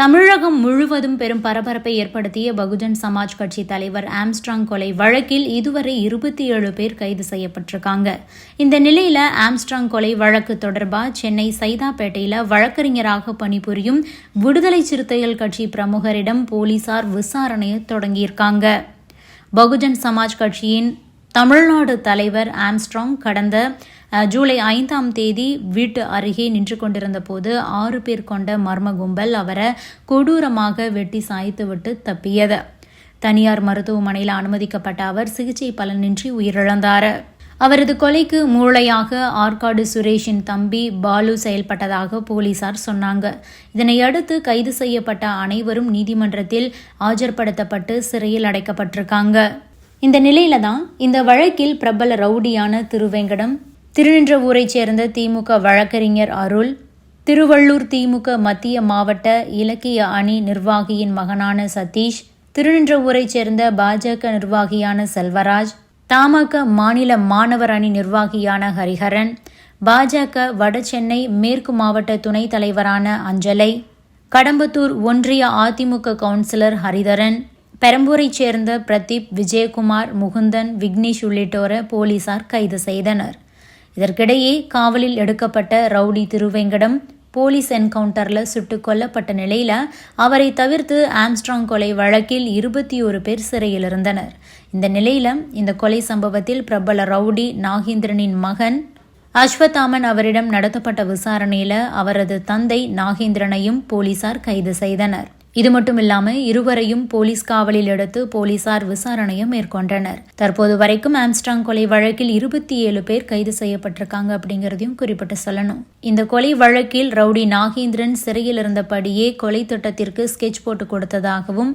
தமிழகம் முழுவதும் பெரும் பரபரப்பை ஏற்படுத்திய பகுஜன் சமாஜ் கட்சி தலைவர் ஆம்ஸ்ட்ராங் கொலை வழக்கில் இதுவரை இருபத்தி ஏழு பேர் கைது செய்யப்பட்டிருக்காங்க. இந்த நிலையில ஆம்ஸ்ட்ராங் கொலை வழக்கு தொடர்பாக சென்னை சைதாப்பேட்டையில வழக்கறிஞராக பணிபுரியும் விடுதலை சிறுத்தைகள் கட்சி பிரமுகரிடம் போலீசார் விசாரணையை தொடங்கியிருக்காங்க. பகுஜன் சமாஜ் கட்சியின் தமிழ்நாடு தலைவர் ஆம்ஸ்ட்ராங் கடந்த ஜூலை ஐந்தாம் தேதி வீட்டு அருகே நின்று கொண்டிருந்த போது ஆறு பேர் கொண்ட மர்ம கும்பல் அவரை கொடூரமாக வெட்டி சாய்த்துவிட்டு தப்பியது. தனியார் மருத்துவமனையில் அனுமதிக்கப்பட்ட அவர் சிகிச்சை பலனின்றி உயிரிழந்தார். அவரது கொலைக்கு மூளையாக ஆற்காடு சுரேஷின் தம்பி பாலு செயல்பட்டதாக போலீசார் சொன்னாங்க. இதனையடுத்து கைது செய்யப்பட்ட அனைவரும் நீதிமன்றத்தில் ஆஜர்படுத்தப்பட்டு சிறையில் அடைக்கப்பட்டிருக்காங்க. இந்த நிலையில தான் இந்த வழக்கில் பிரபல ரவுடியான திருவேங்கடம் திருநின்றவூரைச் சேர்ந்த திமுக வழக்கறிஞர் அருள் திருவள்ளூர் திமுக மத்திய மாவட்ட இலக்கிய அணி நிர்வாகியின் மகனான சதீஷ் திருநின்றவூரைச் சேர்ந்த பாஜக நிர்வாகியான செல்வராஜ் தமாக மாநில மாணவர் அணி நிர்வாகியான ஹரிஹரன் பாஜக வடசென்னை மேற்கு மாவட்ட துணைத் தலைவரான அஞ்சலை கடம்பத்தூர் ஒன்றிய அதிமுக கவுன்சிலர் ஹரிதரன் பெரம்பூரைச் சேர்ந்த பிரதீப் விஜயகுமார் முகுந்தன் விக்னேஷ் உள்ளிட்டோரை போலீசார் கைது செய்தனர். இதற்கிடையே காவலில் எடுக்கப்பட்ட ரவுடி திருவேங்கடம் போலீஸ் என்கவுண்டரில் சுட்டு கொல்லப்பட்ட நிலையில் அவரை தவிர்த்து ஆம்ஸ்ட்ராங் கொலை வழக்கில் இருபத்தி ஒரு பேர் சிறையில் இருந்தனர் இந்த நிலையில இந்த கொலை சம்பவத்தில் பிரபல ரவுடி நாகேந்திரனின் மகன் அஸ்வத்தாமன் அவரிடம் நடத்தப்பட்ட விசாரணையில் அவரது தந்தை நாகேந்திரனையும் போலீசார் கைது செய்தனர். இது மட்டும் இல்லாமல் இருவரையும் போலீஸ் காவலில் எடுத்து போலீசார் விசாரணையும் மேற்கொண்டனர். தற்போது வரைக்கும் ஆம்ஸ்டாங் கொலை வழக்கில் இருபத்தி ஏழு பேர் கைது செய்யப்பட்டிருக்காங்க அப்படிங்கிறதையும் குறிப்பிட்டு சொல்லணும். இந்த கொலை வழக்கில் ரவுடி நாகேந்திரன் சிறையில் இருந்தபடியே கொலை திட்டத்திற்கு ஸ்கெட்ச் போட்டு கொடுத்ததாகவும்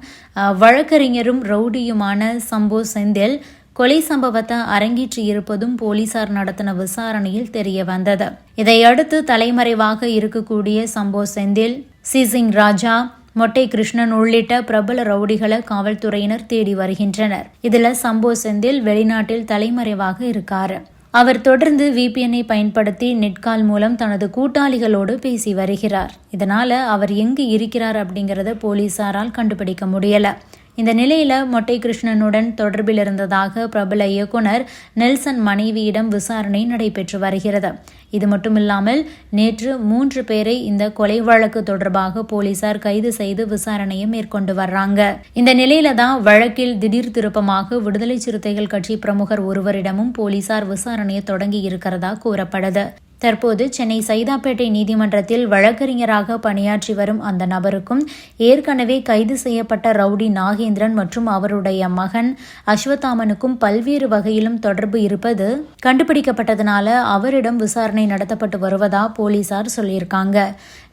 வழக்கறிஞரும் ரவுடியுமான சம்போ செந்தில் கொலை சம்பவத்தை அரங்கேற்றி இருப்பதும் போலீசார் நடத்தின விசாரணையில் தெரிய வந்தது. இதையடுத்து தலைமறைவாக இருக்கக்கூடிய சம்போ செந்தில் சிசிங் ராஜா மொட்டை கிருஷ்ணன் உள்ளிட்ட பிரபல ரவுடிகளை காவல்துறையினர் தேடி வருகின்றனர். இதுல சம்போ செந்தில் வெளிநாட்டில் தலைமறைவாக இருக்காரு. அவர் தொடர்ந்து விபிஎன்ஐ பயன்படுத்தி நெட்கால் மூலம் தனது கூட்டாளிகளோடு பேசி வருகிறார். இதனால அவர் எங்கு இருக்கிறார் அப்படிங்கிறத போலீசாரால் கண்டுபிடிக்க முடியல. இந்த நிலையில மொட்டை கிருஷ்ணனுடன் தொடர்பில் இருந்ததாக பிரபல இயக்குனர் நெல்சன் மனைவியிடம் விசாரணை நடைபெற்று வருகிறது. இது மட்டுமில்லாமல் நேற்று மூன்று பேரை இந்த கொலை வழக்கு தொடர்பாக போலீசார் கைது செய்து விசாரணையை மேற்கொண்டு வர்றாங்க. இந்த நிலையில தான் வழக்கில் திடீர் திருப்பமாக விடுதலை சிறுத்தைகள் கட்சி பிரமுகர் ஒருவரிடமும் போலீசார் விசாரணையை தொடங்கி இருக்கிறதா கூறப்படுது. தற்போது சென்னை சைதாப்பேட்டை நீதிமன்றத்தில் வழக்கறிஞராக பணியாற்றி வரும் அந்த நபருக்கும் ஏற்கனவே கைது செய்யப்பட்ட ரவுடி நாகேந்திரன் மற்றும் அவருடைய மகன் அஸ்வத்தாமனுக்கும் பல்வேறு வகையிலும் தொடர்பு இருப்பது கண்டுபிடிக்கப்பட்டதனால அவரிடம் விசாரணை நடத்தப்பட்டு வருவதா போலீசார் சொல்லியிருக்காங்க.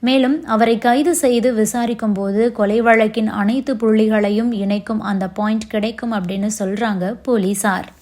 மேலும் அவரை கைது செய்து விசாரிக்கும் போது கொலை வழக்கின் அனைத்து புள்ளிகளையும் இணைக்கும் அந்த பாயிண்ட் கிடைக்கும் அப்படின்னு சொல்றாங்க போலீசார்.